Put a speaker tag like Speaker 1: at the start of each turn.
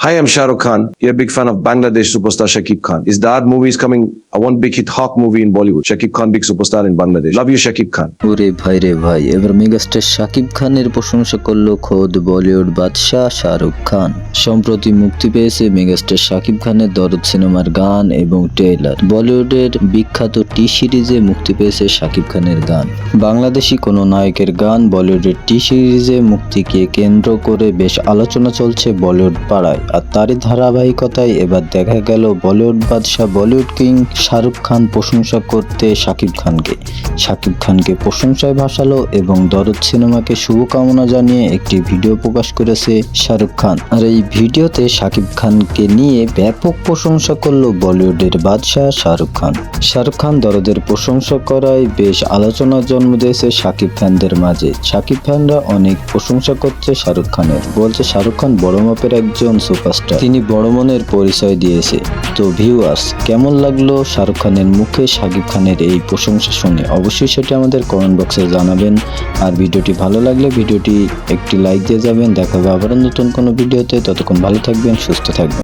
Speaker 1: Hi, I'm Shah Rukh Khan. You're a big fan of Bangladesh superstar Shakib Khan. Is Dad movie is coming? A one big hit Hawk movie in Bollywood. Shakib Khan, big superstar in Bangladesh. Love you, Shakib Khan.
Speaker 2: ওরে ভাই রে ভাই এবার megastar Shakib খানের প্রশংসা করল খোদ বলিউড বাদশাহ শাহরুখ খান সম্প্রতি মুক্তি পেয়েছে মেগাস্টার শাকিব খানের দরদ সিনেমার গান এবং ট্রেলার বলিউডের বিখ্যাত টি সিরিজে মুক্তি পেয়েছে শাকিব খানের গান বাংলাদেশি কোনো নায়কের গান বলিউডের টি সিরিজে মুক্তিকে কেন্দ্র করে বেশ আলোচনা চলছে বলিউড পাড়ায় আর তারই ধারাবাহিকতায় এবার দেখা গেল বলিউড বাদশাহ বলিউড কিং শাহরুখ খান প্রশংসা করতে শাকিব খানকে। শাকিব খানকে প্রশংসায় ভাসালো এবং দরদ সিনেমাকে শুভকামনা জানিয়ে একটি ভিডিও প্রকাশ করেছে শাহরুখ খান। আর এই ভিডিওতে শাকিব খানকে নিয়ে ব্যাপক প্রশংসা করল বলিউডের বাদশাহ শাহরুখ খান। শাহরুখ খান দরদের প্রশংসা করায় বেশ আলোচনার জন্ম দিয়েছে শাকিব খানদের মাঝে। শাকিব খানরা অনেক প্রশংসা করছে শাহরুখ খানের। বলছে, শাহরুখ খান বড় মাপের একজন সুপারস্টার তিনি বড় মনের পরিচয় দিয়েছে। তো ভিউয়ার্স কেমন লাগল শাহরুখ খানের মুখে শাকিব খানের এই প্রশংসা শুনে? অবশ্যই সেটা আমাদের কমেন্ট বক্সে জানাবেন। আর ভিডিওটি ভালো লাগলে ভিডিওটি একটি লাইক দিয়ে যাবেন। দেখা হবে আবার নতুন কোনো ভিডিওতে। ততক্ষণ ভালো থাকবেন, সুস্থ থাকবেন।